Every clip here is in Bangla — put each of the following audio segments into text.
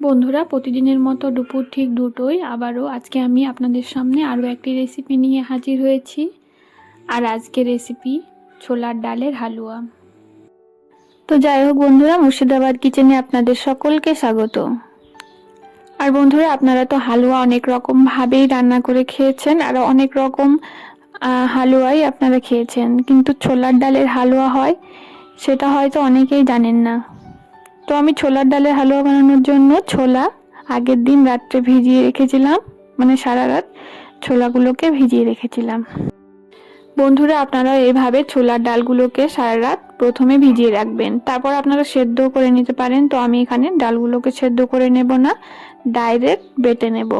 বন্ধুরা, প্রতিদিনের মতো দুপুর ঠিক দুটোই। আবারও আজকে আমি আপনাদের সামনে আরও একটি রেসিপি নিয়ে হাজির হয়েছি। আর আজকে রেসিপি ছোলার ডালের হালুয়া। তো যাই হোক বন্ধুরা, মুর্শিদাবাদ কিচেনে আপনাদের সকলকে স্বাগত। আর বন্ধুরা, আপনারা তো হালুয়া অনেক রকম ভাবেই রান্না করে খেয়েছেন আর অনেক রকম হালুয়াই আপনারা খেয়েছেন। কিন্তু ছোলার ডালের হালুয়া হয়, সেটা হয়তো অনেকেই জানেন না। তো আমি ছোলার ডালের হালুয়া বানানোর জন্য ছোলা আগের দিন রাত্রে ভিজিয়ে রেখেছিলাম মানে সারা রাত ছোলাগুলোকে ভিজিয়ে রেখেছিলাম। বন্ধুরা, আপনারা এইভাবে ছোলার ডালগুলোকে সারা রাত প্রথমে ভিজিয়ে রাখবেন। তারপর আপনারা সেদ্ধ করে নিতে পারেন, তো আমি এখানে ডালগুলোকে সেদ্ধ করে নেব না, ডাইরেক্ট বেটে নেব।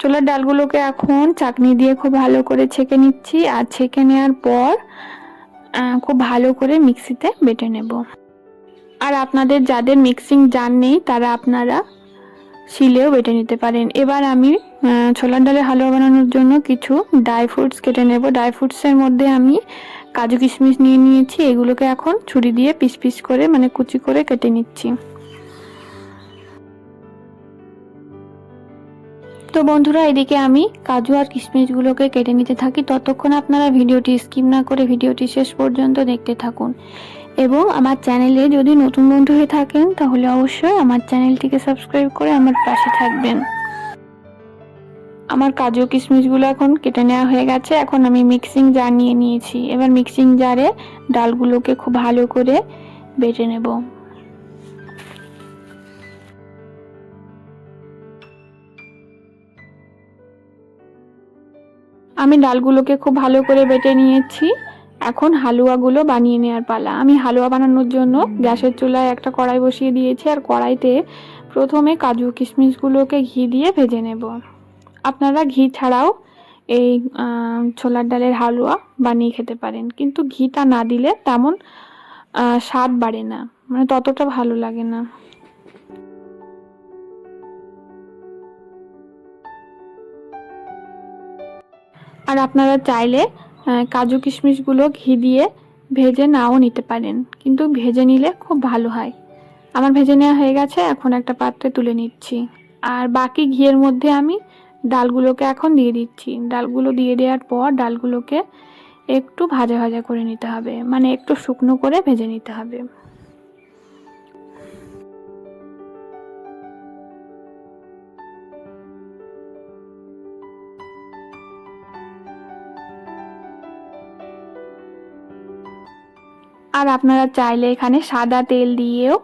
ছোলার ডালগুলোকে এখন চাকনি দিয়ে খুব ভালো করে ছেঁকে নিচ্ছি, আর ছেঁকে নেওয়ার পর খুব ভালো করে মিক্সিতে বেটে নেব। আর আপনাদের যাদের মিক্সিং জার নেই, তারা আপনারা শিলেও বেটে নিতে পারেন। এবার আমি ছোলার ডালের হালুয়া বানানোর জন্য কিছু ড্রাই ফ্রুটস কেটে নেব। ড্রাই ফ্রুটসের মধ্যে আমি কাজু কিশমিশ নিয়ে নিয়েছি। এগুলোকে এখন ছুরি দিয়ে পিস পিস করে মানে কুচি করে কেটে নিচ্ছি। তো বন্ধুরা, এদিকে আমি কাজু আর কিশমিশগুলোকে কেটে নিতে থাকি। ততক্ষণ আপনারা ভিডিওটি স্কিপ না করে ভিডিওটি শেষ পর্যন্ত দেখতে থাকুন। এবং আমার চ্যানেলে যদি নতুন বন্ধু হয়ে থাকেন, তাহলে অবশ্যই আমার চ্যানেলটিকে সাবস্ক্রাইব করে আমার পাশে থাকবেন। আমার কাজু কিশমিশগুলো এখন কেটে নেওয়া হয়ে গেছে। এখন আমি মিক্সিং জার নিয়ে নিয়েছি। এবার মিক্সিং জারে ডালগুলোকে খুব ভালো করে বেটে নেব। আমি ডালগুলোকে খুব ভালো করে বেটে নিয়েছি। এখন হালুয়াগুলো বানিয়ে নেওয়ার পালা। আমি হালুয়া বানানোর জন্য গ্যাসের চুলায় একটা কড়াই বসিয়ে দিয়েছি আর কড়াইতে প্রথমে কাজু কিশমিশগুলোকে ঘি দিয়ে ভেজে নেব। আপনারা ঘি ছাড়াও এই ছোলার ডালের হালুয়া বানিয়ে খেতে পারেন। কিন্তু ঘিটা না দিলে তেমন স্বাদ বাড়ে না। মানে ততটা ভালো লাগে না। আর আপনারা চাইলে কাজু কিশমিশগুলো ঘি দিয়ে ভেজে নাও নিতে পারেন। কিন্তু ভেজে নিলে খুব ভালো হয়। আমার ভেজে নেওয়া হয়ে গেছে, এখন একটা পাত্রে তুলে নিচ্ছি। আর বাকি ঘিয়ের মধ্যে আমি ডালগুলোকে এখন দিয়ে দিচ্ছি। ডালগুলো দিয়ে দেওয়ার পর ডালগুলোকে একটু ভাজা ভাজা করে নিতে হবে। মানে একটু শুকনো করে ভেজে নিতে হবে। আর আপনারা চাইলে এখানে সাদা তেল দিয়েও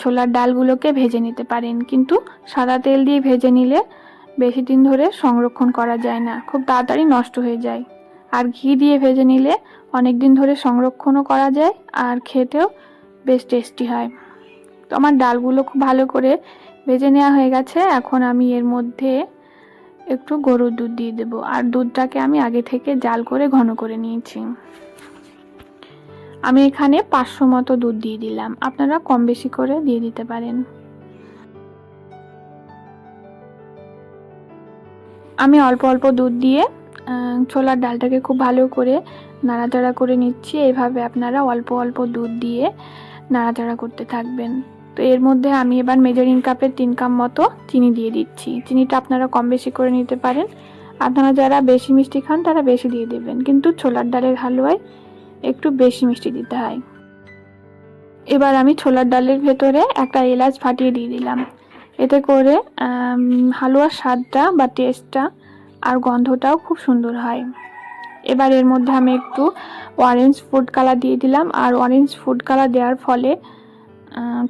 ছোলার ডালগুলোকে ভেজে নিতে পারেন। কিন্তু সাদা তেল দিয়ে ভেজে নিলে বেশি দিন ধরে সংরক্ষণ করা যায় না, খুব তাড়াতাড়ি নষ্ট হয়ে যায়। আর ঘি দিয়ে ভেজে নিলে অনেক দিন ধরে সংরক্ষণও করা যায় আর খেতেও বেশ টেস্টি হয়। তো আমার ডালগুলো খুব ভালো করে ভেজে নেওয়া হয়ে গেছে। এখন আমি এর মধ্যে একটু গরুর দুধ দিয়ে দেবো। আর দুধটাকে আমি আগে থেকে জাল করে ঘন করে নিয়েছি। আমি এখানে পাঁচশো মতো দুধ দিয়ে দিলাম। আপনারা কম বেশি করে দিয়ে দিতে পারেন। আমি অল্প অল্প দুধ দিয়ে ছোলার ডালটাকে খুব ভালো করে নাড়াচাড়া করে নিচ্ছি। এইভাবে আপনারা অল্প অল্প দুধ দিয়ে নাড়াচাড়া করতে থাকবেন। তো এর মধ্যে আমি এবার মেজারিং কাপের তিন কাপ মতো চিনি দিয়ে দিচ্ছি। চিনিটা আপনারা কম বেশি করে নিতে পারেন। আপনারা যারা বেশি মিষ্টি খান, তারা বেশি দিয়ে দেবেন। কিন্তু ছোলার ডালের হালুয়ায় একটু বেশি মিষ্টি দিতে হয়। এবার আমি ছোলার ডালের ভেতরে একটা এলাচ ফাটিয়ে দিয়ে দিলাম। এতে করে হালুয়ার স্বাদটা বা টেস্টটা আর গন্ধটাও খুব সুন্দর হয়। এবার এর মধ্যে আমি একটু অরেঞ্জ ফুড কালার দিয়ে দিলাম আর অরেঞ্জ ফুড কালার দেওয়ার ফলে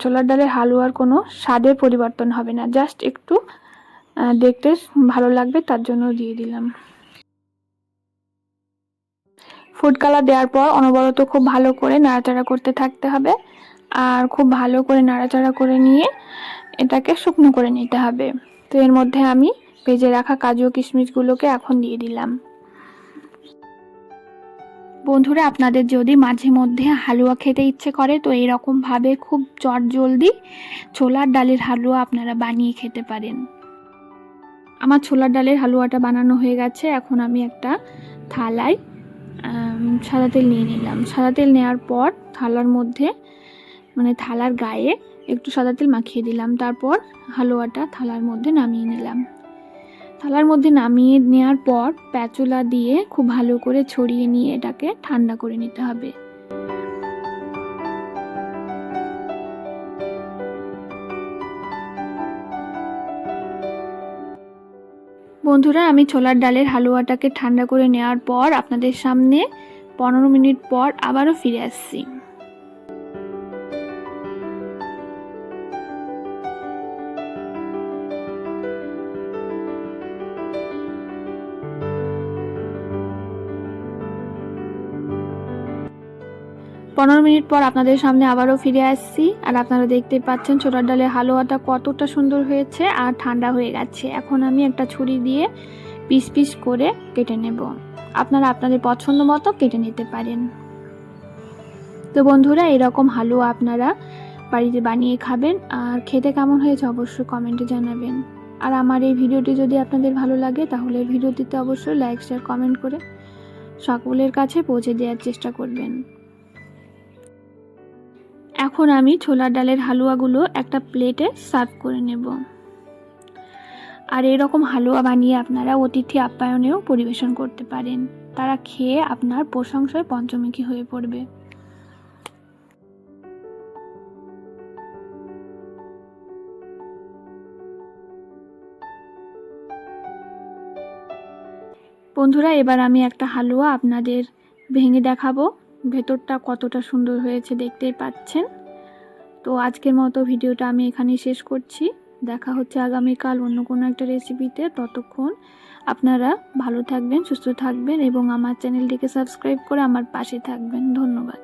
ছোলার ডালের হালুয়ার কোনো স্বাদের পরিবর্তন হবে না। জাস্ট একটু দেখতে ভালো লাগবে তার জন্য দিয়ে দিলাম। ফুড কালার দেওয়ার পর অনবরত খুব ভালো করে নাড়াচাড়া করতে থাকতে হবে। আর খুব ভালো করে নাড়াচাড়া করে নিয়ে এটাকে শুকনো করে নিতে হবে। তো এর মধ্যে আমি ভেজে রাখা কাজু কিশমিশগুলোকে এখন দিয়ে দিলাম। বন্ধুরা, আপনাদের যদি মাঝে মধ্যে হালুয়া খেতে ইচ্ছে করে, তো এরকম ভাবে খুব চট জলদি ছোলার ডালের হালুয়া আপনারা বানিয়ে খেতে পারেন। আমার ছোলার ডালের হালুয়াটা বানানো হয়ে গেছে। এখন আমি একটা থালায় সাদা তেল নিয়ে নিলাম। সাদা তেল নেওয়ার পর থালার মধ্যে মানে থালার গায়ে একটু সাদা তেল মাখিয়ে দিলাম। তারপর হালুয়াটা থালার মধ্যে নামিয়ে নিলাম। থালার মধ্যে নামিয়ে নেওয়ার পর, প্যাচুলা দিয়ে খুব ভালো করে ছড়িয়ে নিয়ে এটাকে ঠান্ডা করে নিতে হবে। বন্ধুরা, আমি ছোলার ডালের হালুয়াটাকে ঠান্ডা করে নেওয়ার পর আপনাদের সামনে পনেরো মিনিট পর আবারও ফিরে আসছি। পনেরো মিনিট পর আপনাদের সামনে আবারও ফিরে আসছি। আর আপনারা দেখতে পাচ্ছেন ছোলার ডালের হালুয়াটা কতটা সুন্দর হয়েছে আর ঠান্ডা হয়ে গেছে। এখন আমি একটা ছুরি দিয়ে পিস পিস করে কেটে নেব। আপনারা আপনাদের পছন্দ মতো কেটে নিতে পারেন। তো বন্ধুরা, এরকম হালুয়া আপনারা বাড়িতে বানিয়ে খাবেন। আর খেতে কেমন হয়েছে অবশ্যই কমেন্টে জানাবেন। আর আমার এই ভিডিওটি যদি আপনাদের ভালো লাগে, তাহলে ভিডিওটিতে অবশ্যই লাইক শেয়ার কমেন্ট করে সকলের কাছে পৌঁছে দেওয়ার চেষ্টা করবেন। এখন আমি ছোলার ডালের হালুয়াগুলো একটা প্লেটে সার্ভ করে নেব। আর এরকম হালুয়া বানিয়ে আপনারা অতিথি আপ্যায়নেও পরিবেশন করতে পারেন। তারা খেয়ে আপনার প্রশংসায় পঞ্চমুখী হয়ে পড়বে। বন্ধুরা, এবার আমি একটা হালুয়া আপনাদের ভেঙে দেখাবো। ভেতরটা কতটা সুন্দর হয়েছে দেখতেই পাচ্ছেন। তো আজকের মতো ভিডিওটা আমি এখানেই শেষ করছি। দেখা হচ্ছে আগামীকাল অন্য কোনো একটা রেসিপিতে ততক্ষণ আপনারা ভালো থাকবেন, সুস্থ থাকবেন এবং আমার চ্যানেলটিকে সাবস্ক্রাইব করে আমার পাশে থাকবেন। ধন্যবাদ।